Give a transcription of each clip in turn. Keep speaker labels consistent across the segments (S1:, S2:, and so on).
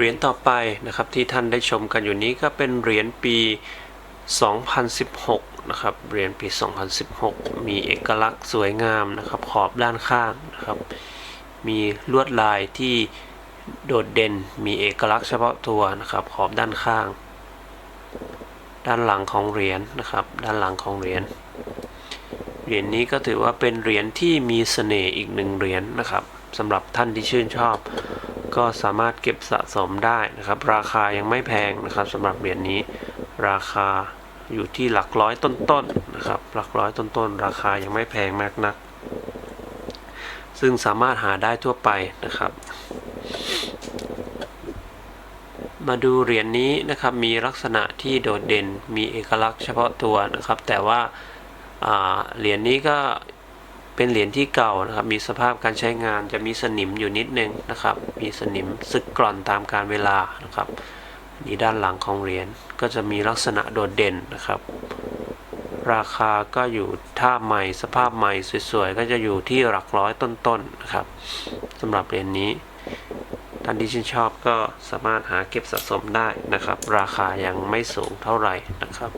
S1: เหรียญต่อไปนะครับที่ท่านได้ชมกันอยู่นี้ก็เป็นเหรียญปี 2016 นะครับเหรียญปี 2016 มีเอกลักษณ์สวยงามนะครับขอบด้านข้างนะครับ มีลวดลายที่โดดเด่นมีเอกลักษณ์เฉพาะตัวนะครับขอบด้านข้าง ด้านหลังของเหรียญนะครับ ด้านหลังของเหรียญเหรียญนี้ก็ถือว่าเป็นเหรียญที่มีเสน่ห์อีกหนึ่งเหรียญนะครับสำหรับท่านที่ชื่นชอบ ก็สามารถเก็บสะสมได้นะครับ ราคายังไม่แพงนะครับสำหรับเหรียญนี้ ราคาอยู่ที่หลักร้อยต้นๆนนะครับหลักร้อยต้นๆ ราคายังไม่แพงมากนัก ซึ่งสามารถหาได้ทั่วไปนะครับ มาดูเหรียญนี้นะครับมีลักษณะที่โดดเด่นมีเอกลักษณ์เฉพาะตัวนะครับ แต่ว่าอ่าเหรียญนี้ก็ เป็นเหรียญที่เก่านะครับ มีสภาพการใช้งานจะมีสนิมอยู่นิดนึงนะครับ มีสนิมสึกกร่อนตามการเวลานะครับ นี่ด้านหลังของเหรียญก็จะมีลักษณะโดดเด่นนะครับ ราคาก็อยู่ถ้าใหม่สภาพใหม่สวยๆก็จะอยู่ที่หลักร้อยต้นๆนะครับสำหรับเหรียญนี้ท่านที่ชื่นชอบก็สามารถหาเก็บสะสมได้นะครับ ราคายังไม่สูงเท่าไหร่นะครับ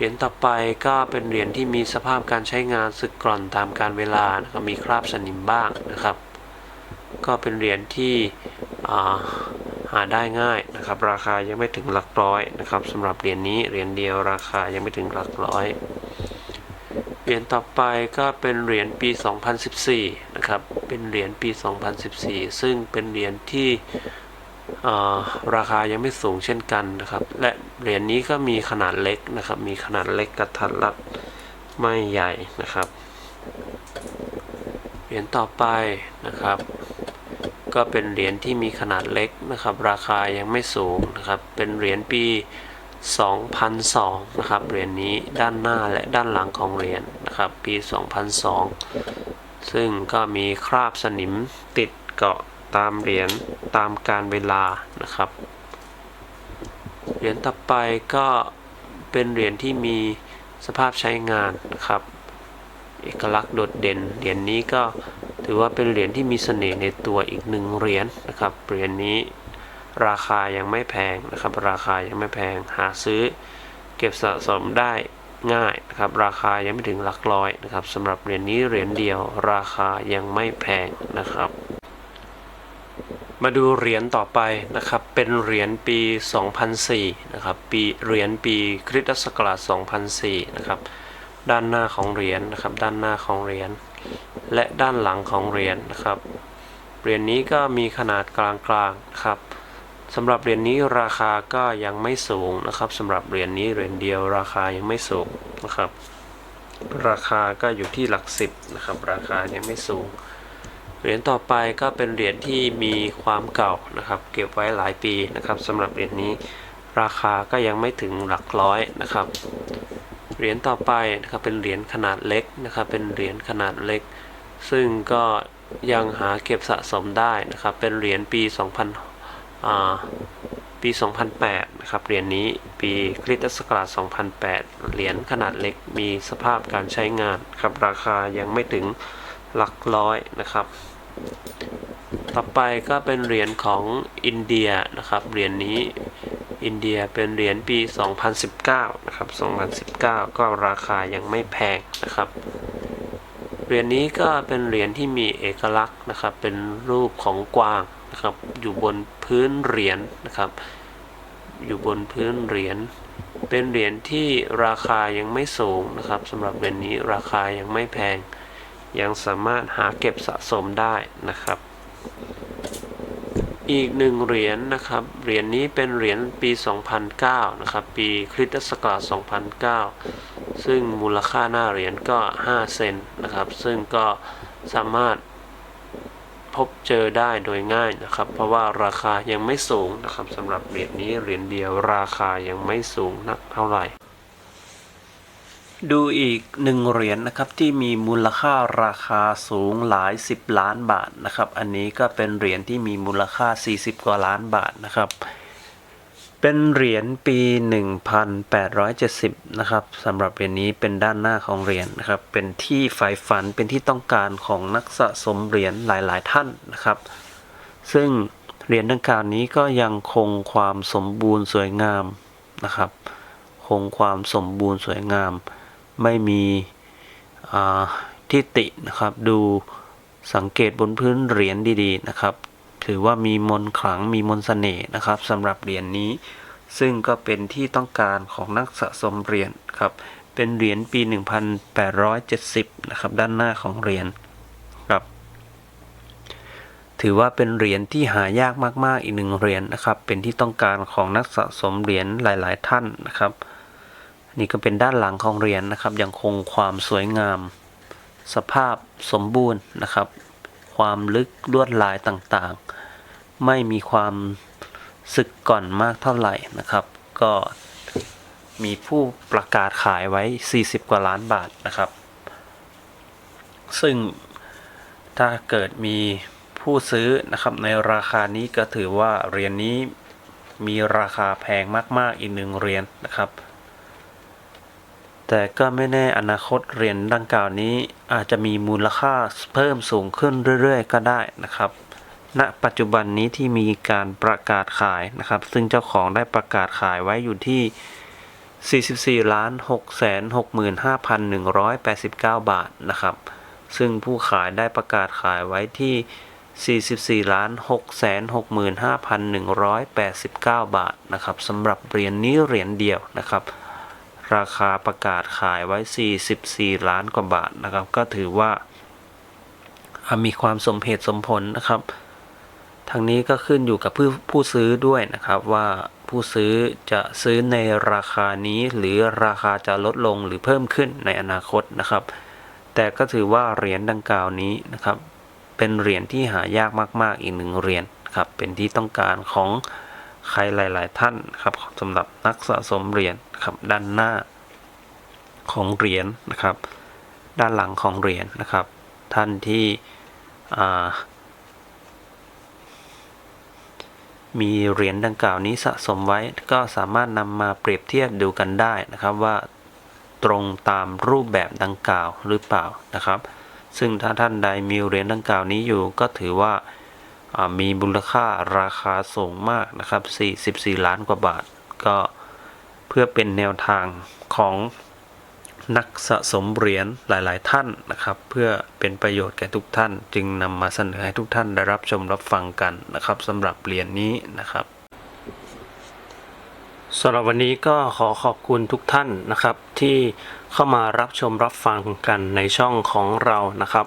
S1: เหรียญต่อไปก็เป็นเหรียญที่มีสภาพการใช้งานสึกกร่อนตามการเวลานะครับมีคราบสนิมบ้างนะครับ ก็เป็นเหรียญที่าหาได้ง่ายนะครับ ราคายังไม่ถึงหลักร้อยนะครับสำหรับเหรียญนี้เหรียญเดียวราคายังไม่ถึงหลักร้อยเหรียญต่อไปก็เป็นเหรียญปี 2014 นะครับเป็นเหรียญปี 2014 ซึ่งเป็นเหรียญที่อ่าราคายังไม่สูงเช่นกันนะครับ และ เหรียญนี้ก็มีขนาดเล็กนะครับ มีขนาดเล็กกระทัดรัดไม่ใหญ่นะครับ เหรียญต่อไปนะครับ ก็เป็นเหรียญที่มีขนาดเล็กนะครับ ราคายังไม่สูงนะครับ เป็นเหรียญปี 2002 นะครับเหรียญนี้ด้านหน้าและด้านหลังของเหรียญนะครับ ปี 2002 ซึ่งก็มีคราบสนิมติดเกาะตามเหรียญตามการเวลานะครับ เหรียญต่อไปก็เป็นเหรียญที่มีสภาพใช้งานนะครับ เอกลักษณ์โดดเด่น เหรียญนี้ก็ถือว่าเป็นเหรียญที่มีเสน่ห์ในตัวอีกหนึ่งเหรียญนะครับ เหรียญนี้ราคายังไม่แพงนะครับ ราคายังไม่แพง หาซื้อเก็บสะสมได้ง่ายนะครับ ราคายังไม่ถึงหลักร้อยนะครับสำหรับเหรียญนี้เหรียญเดียว ราคายังไม่แพงนะครับ มาดูเหรียญต่อไปนะครับ เป็นเหรียญปี 2004 นะครับ ปีเหรียญปีคริสตศักราช 2004 นะครับ ด้านหน้าของเหรียญนะครับ ด้านหน้าของเหรียญและด้านหลังของเหรียญนะครับ เหรียญนี้ก็มีขนาดกลางๆครับสำหรับเหรียญนี้ราคาก็ยังไม่สูงนะครับสำหรับเหรียญนี้เหรียญเดียวราคายังไม่สูงนะครับ ราคาก็อยู่ที่หลักสิบนะครับ ราคายังไม่สูง เหรียญต่อไปก็เป็นเหรียญที่มีความเก่านะครับ เก็บไว้หลายปีนะครับสำหรับเหรียญนี้ราคาก็ยังไม่ถึงหลักร้อยนะครับ เหรียญต่อไปนะครับเป็นเหรียญขนาดเล็กนะครับ เป็นเหรียญขนาดเล็ก ซึ่งก็ยังหาเก็บสะสมได้นะครับ เป็นเหรียญปี 2000อ่าปี 2008 นะครับ เหรียญนี้ปีคริสตศักราช 2008 เหรียญขนาดเล็กมีสภาพการใช้งานครับราคายังไม่ถึง หลักร้อยนะครับ ต่อไปก็เป็นเหรียญของอินเดียนะครับเหรียญนี้อินเดียเป็นเหรียญปี 2019 นะครับ 2019 ก็ราคายังไม่แพงนะครับ เหรียญนี้ก็เป็นเหรียญที่มีเอกลักษณ์นะครับ เป็นรูปของกวางนะครับ อยู่บนพื้นเหรียญนะครับ อยู่บนพื้นเหรียญ เป็นเหรียญที่ราคายังไม่สูงนะครับสำหรับเหรียญนี้ราคายังไม่แพง ยังสามารถหาเก็บสะสมได้นะครับ อีกหนึ่งเหรียญนะครับ เหรียญนี้เป็นเหรียญปี 2009 นะครับ ปีคริสตศักราช2009 ซึ่งมูลค่าหน้าเหรียญก็ 5 เซนนะครับ ซึ่งก็สามารถพบเจอได้โดยง่ายนะครับ เพราะว่าราคายังไม่สูงนะครับสำหรับเหรียญนี้เหรียญเดียวราคายังไม่สูงนักเท่าไหร่ ดูอีกหนึ่งเหรียญนะครับที่มีมูลค่าราคาสูงหลาย 10 ล้านบาทนะครับ อันนี้ก็เป็นเหรียญที่มีมูลค่า 40 กว่าล้านบาทนะครับ เป็นเหรียญปี 1870 นะครับสำหรับเหรียญนี้เป็นด้านหน้าของเหรียญนะครับ เป็นที่ใฝ่ฝันเป็นที่ต้องการของนักสะสมเหรียญหลาย ๆ ท่านนะครับ ซึ่งเหรียญดังกล่าวนี้ก็ยังคงความสมบูรณ์สวยงามนะครับ คงความสมบูรณ์สวยงาม ไม่มีที่ตินะครับดูสังเกตบนพื้นเหรียญดีๆนะครับ ถือว่ามีมนต์ขลังมีมนต์เสน่ห์นะครับสำหรับเหรียญนี้ ซึ่งก็เป็นที่ต้องการของนักสะสมเหรียญครับเป็นเหรียญปี 1870นะครับด้านหน้าของเหรียญครับถือว่าเป็นเหรียญที่หายากมากๆอีกหนึ่งเหรียญนะครับ เป็นที่ต้องการของนักสะสมเหรียญหลาย ๆ ท่านนะครับ นี่ก็เป็นด้านหลังของเหรียญนะครับ ยังคงความสวยงาม สภาพสมบูรณ์นะครับ ความลึกลวดลายต่างๆ ไม่มีความสึกก่อนมากเท่าไหร่นะครับ ก็มีผู้ประกาศขายไว้ 40 กว่าล้านบาทนะครับ ซึ่งถ้าเกิดมีผู้ซื้อนะครับในราคานี้ก็ถือว่าเหรียญนี้มีราคาแพงมาก ๆ อีกหนึ่งเหรียญนะครับ แต่ก็ไม่แน่อนาคตเหรียญดังกล่าวนี้อาจจะมีมูลค่าเพิ่มสูงขึ้นเรื่อยๆ ก็ได้นะครับ ณ ปัจจุบันนี้ที่มีการประกาศขายนะครับ ซึ่งเจ้าของได้ประกาศขายไว้อยู่ที่ 44ล้าน6แสน65,189 บาทนะครับ ซึ่งผู้ขายได้ประกาศขายไว้ที่ 44ล้าน6แสน65,189 บาทนะครับสำหรับเหรียญนี้เหรียญเดียวนะครับ ราคาประกาศขายไว้ 44 ล้านกว่าบาทนะครับ ก็ถือว่ามีความสมเหตุสมผลนะครับทางนี้ก็ขึ้นอยู่กับผู้ผู้ซื้อด้วยนะครับว่าผู้ซื้อจะซื้อในราคานี้หรือราคาจะลดลงหรือเพิ่มขึ้นในอนาคตนะครับ แต่ก็ถือว่าเหรียญดังกล่าวนี้นะครับ เป็นเหรียญที่หายากมาก ๆ อีกหนึ่งเหรียญครับเป็นที่ต้องการของ ใครหลาย ๆ ท่านครับสำหรับนักสะสมเหรียญครับด้านหน้าของเหรียญนะครับ ด้านหลังของเหรียญนะครับ ท่านที่มีเหรียญดังกล่าวนี้สะสมไว้ก็สามารถนำมาเปรียบเทียบดูกันได้นะครับว่าตรงตามรูปแบบดังกล่าวหรือเปล่านะครับ ซึ่งถ้าท่านใดมีเหรียญดังกล่าวนี้อยู่ก็ถือว่า มีมูลค่าราคาสูงมากนะครับ 44 ล้านกว่าบาท ก็เพื่อเป็นแนวทางของนักสะสมเหรียญหลาย ๆ ท่านนะครับ เพื่อเป็นประโยชน์แก่ทุกท่าน จึงนำมาเสนอให้ทุกท่านได้รับชมรับฟังกันนะครับสำหรับเหรียญนี้นะครับสำหรับวันนี้ก็ขอขอบคุณทุกท่านนะครับ ที่เข้ามารับชมรับฟังกันในช่องของเรานะครับ